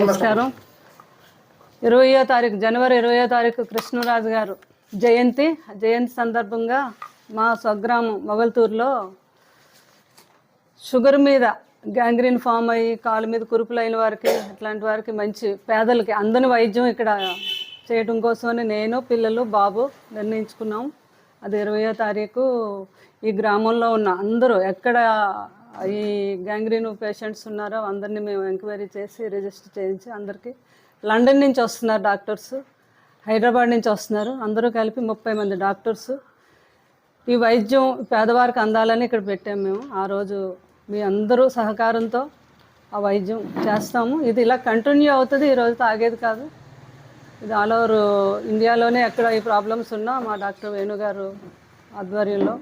నమస్కారం. ఇరవయో తారీఖు జనవరి ఇరవయో తారీఖు కృష్ణరాజు గారు జయంతి. జయంతి సందర్భంగా మా స్వగ్రామం మొగల్తూరులో షుగర్ మీద గ్యాంగ్రీన్ ఫామ్ అయ్యి కాలు మీద కురుపులైన వారికి అట్లాంటి వారికి మంచి పేదలకి అందని వైద్యం ఇక్కడ చేయడం కోసమని నేను పిల్లలు బాబు నిర్ణయించుకున్నాం. అది ఇరవయో తారీఖు ఈ గ్రామంలో ఉన్న అందరూ ఎక్కడ ఈ గ్యాంగ్రీన్ పేషెంట్స్ ఉన్నారో? అందరినీ మేము ఎంక్వైరీ చేసి రిజిస్టర్ చేయించి అందరికీ లండన్ నుంచి వస్తున్నారు డాక్టర్స్ హైదరాబాద్ నుంచి వస్తున్నారు. అందరూ కలిపి ముప్పై మంది డాక్టర్స్ ఈ వైద్యం పేదవారికి అందాలని ఇక్కడ పెట్టాము మేము. ఆ రోజు మీ అందరూ సహకారంతో ఆ వైద్యం చేస్తాము. ఇది ఇలా కంటిన్యూ అవుతుంది ఈ రోజు తాగేది కాదు. ఇది ఆల్ ఓవర్ ఇండియాలోనే ఎక్కడ ఈ ప్రాబ్లమ్స్ ఉన్నా మా డాక్టర్ వేణు గారు ఆధ్వర్యంలో.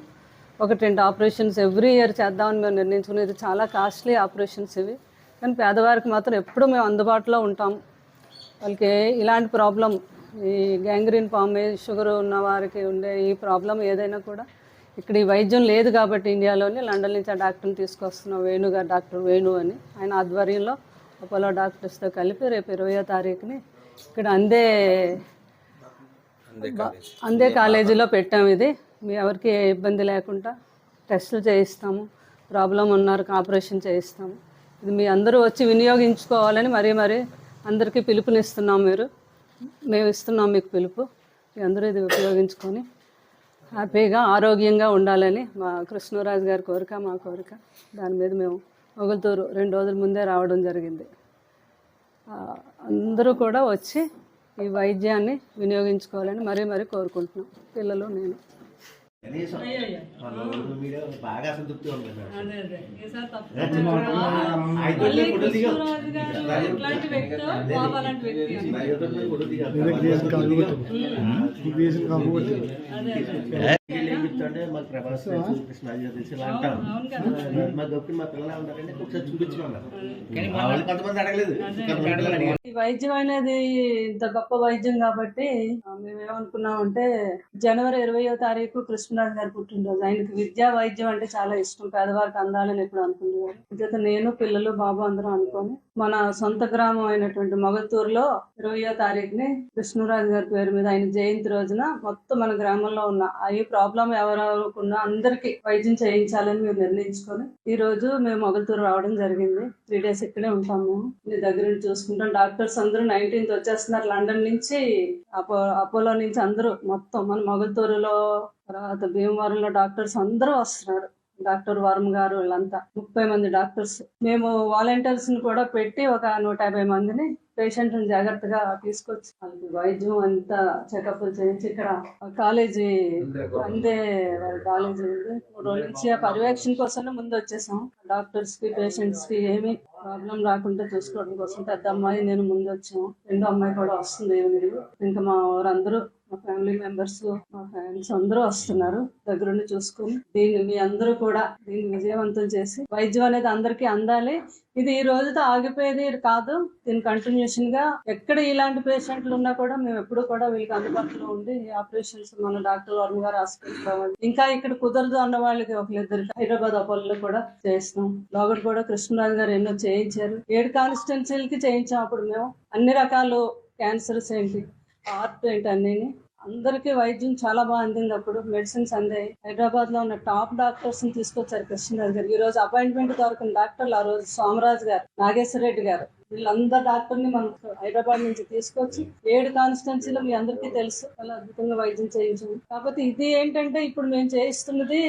ఒకటి రెండు ఆపరేషన్స్ ఎవ్రీ ఇయర్ చేద్దామని మేము నిర్ణయించుకునేది. చాలా కాస్ట్లీ ఆపరేషన్స్ ఇవి. కానీ పేదవారికి మాత్రం ఎప్పుడూ మేము అందుబాటులో ఉంటాము వాళ్ళకి ఇలాంటి ప్రాబ్లం ఈ గ్యాంగ్రీన్ పామ్ షుగర్ ఉన్న వారికి ఉండే ఈ ప్రాబ్లం ఏదైనా కూడా ఇక్కడ ఈ వైద్యం లేదు కాబట్టి ఇండియాలోనే లండన్ నుంచి ఆ డాక్టర్ని తీసుకొస్తున్నాం వేణు గారు డాక్టర్ వేణు అని. ఆయన ఆధ్వర్యంలో అపోలో డాక్టర్స్తో కలిపి రేపు ఇరవయో తారీఖుని ఇక్కడ అందే అందే కాలేజీలో పెట్టాము ఇది. ఎవరికి ఏ ఇబ్బంది లేకుండా టెస్టులు చేయిస్తాము. ప్రాబ్లం ఉన్నారు ఆపరేషన్ చేయిస్తాము. ఇది మీ అందరూ వచ్చి వినియోగించుకోవాలని మరీ మరీ అందరికీ పిలుపునిస్తున్నాం మీరు. మేము ఇస్తున్నాం మీకు పిలుపు. మీ అందరూ ఇది ఉపయోగించుకొని హ్యాపీగా ఆరోగ్యంగా ఉండాలని మా కృష్ణరాజు గారి కోరిక మా కోరిక. దాని మీద మేము మొగల్తూరు రెండు రోజుల ముందే రావడం జరిగింది. అందరూ కూడా వచ్చి ఈ వైద్యాన్ని వినియోగించుకోవాలని మరీ మరీ కోరుకుంటున్నాం. పిల్లలు నేను. కనీసం మన ఊరు మీద బాగా సంతృప్తి ఉంది చెప్తారంటే మాకు ప్రభాస్ తెలుసు ఇలా అంటాం. మా మా పిల్లలు ఒకసారి కొంతమంది అడగలేదు. ఈ వైద్యం అనేది ఇంత గొప్ప వైద్యం కాబట్టి ఆ, మేము ఏమనుకున్నామంటే జనవరి ఇరవయో తారీఖు కృష్ణరాజు గారి పుట్టినరోజు. ఆయనకి విద్యా వైద్యం అంటే చాలా ఇష్టం. పేదవారికి అందాలని ఎప్పుడు అనుకునేవారు ఇదైతే నేను పిల్లలు బాబు అందరం అనుకొని మన సొంత గ్రామం అయినటువంటి మొగతూరులో ఇరవయో తారీఖుని కృష్ణరాజు గారి పేరు మీద ఆయన జయంతి రోజున మొత్తం మన గ్రామంలో ఉన్న ఈ ప్రాబ్లం ఎవరెవరుకున్నా అందరికి వైద్యం చేయించాలని మేము నిర్ణయించుకొని ఈ రోజు మేము మొగలతూరు రావడం జరిగింది. త్రీ డేస్ ఇక్కడే ఉంటాము మీ దగ్గర నుంచి చూసుకుంటాం. డాక్టర్స్ అందరూ నైన్టీన్త్ వచ్చేస్తున్నారు. లండన్ నుంచి అపో అపోలో నుంచి అందరూ మొత్తం మన మొగలతూరులో తర్వాత భీమవరంలో డాక్టర్స్ అందరూ వస్తున్నారు. డాక్టర్ వర్మ గారు వీళ్ళంతా. ముప్పై మంది డాక్టర్స్. మేము వాలంటీర్స్ని కూడా పెట్టి ఒక నూట యాభై మందిని పేషెంట్ని జాగ్రత్తగా తీసుకొచ్చి వాళ్ళకి వైద్యం అంతా చెకప్ చేయించి ఇక్కడ కాలేజీ అందే కాలేజీ ఉంది. మూడు రోజుల నుంచి ఆ పర్యవేక్షణ కోసం ముందు వచ్చేసాం. డాక్టర్స్కి పేషెంట్స్కి ఏమి ప్రాబ్లం రాకుండా చూసుకోవడం కోసం పెద్ద అమ్మాయి నేను ముందు వచ్చాము రెండో అమ్మాయి కూడా వస్తుంది ఈవినింగ్ ఇంకా మా వారందరూ మా ఫ్యామిలీ మెంబర్స్ మా ఫ్రెండ్స్ అందరూ వస్తున్నారు. దగ్గరుండి చూసుకుని దీన్ని మీ అందరూ కూడా దీన్ని విజయవంతం చేసి వైద్యం అనేది అందరికీ అందాలి. ఇది ఈ రోజుతో ఆగిపోయేది కాదు. దీని కంటిన్యూషన్గా ఎక్కడ ఇలాంటి పేషెంట్లు ఉన్నా కూడా మేము ఎప్పుడు కూడా వీళ్ళకి అందుబాటులో ఉండి ఆపరేషన్స్ మన డాక్టర్ వర్మ గారు హాస్పిటల్ ఇంకా ఇక్కడ కుదరదు అన్న వాళ్ళకి ఒకరిద్దరు హైదరాబాద్ అపోలో కూడా చేస్తాం లోగడ్ కూడా కృష్ణరాజు గారు ఎన్నో చేయించారు. ఏడు కాన్స్టిట్యున్సీలకి చేయించాం అప్పుడు మేము. అన్ని రకాలు క్యాన్సర్స్ ఏంటి? హార్ట్ ఏంటి అన్నీ అందరికీ వైద్యం చాలా బాగా అందింది అప్పుడు మెడిసిన్స్ అందాయి హైదరాబాద్లో ఉన్న టాప్ డాక్టర్స్ని తీసుకొచ్చారు కృష్ణరాజు గారు. ఈ రోజు అపాయింట్మెంట్ దొరకని డాక్టర్లు ఆ రోజు సోమరాజు గారు నాగేశ్వర రెడ్డి గారు. వీళ్ళందరు డాక్టర్ని మనం హైదరాబాద్ నుంచి తీసుకొచ్చి ఏడు కాన్స్టిట్యున్సీలో మీ అందరికీ తెలుసు. చాలా అద్భుతంగా వైద్యం చేయించాము కాకపోతే ఇది ఏంటంటే ఇప్పుడు మేము చేయిస్తున్నది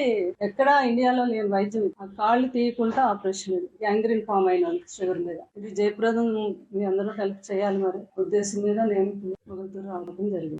ఎక్కడ ఇండియాలో నేను వైద్యం ఆ కాళ్ళు తీయకుండా ఆపరేషన్ ఇది. గ్యాంగ్రీన్ ఫామ్ అయిన షుగర్ మీద. ఇది జయప్రదం మీ అందరూ హెల్ప్ చేయాలి మరి. ఉద్దేశం మీద నేను రావడం జరిగింది.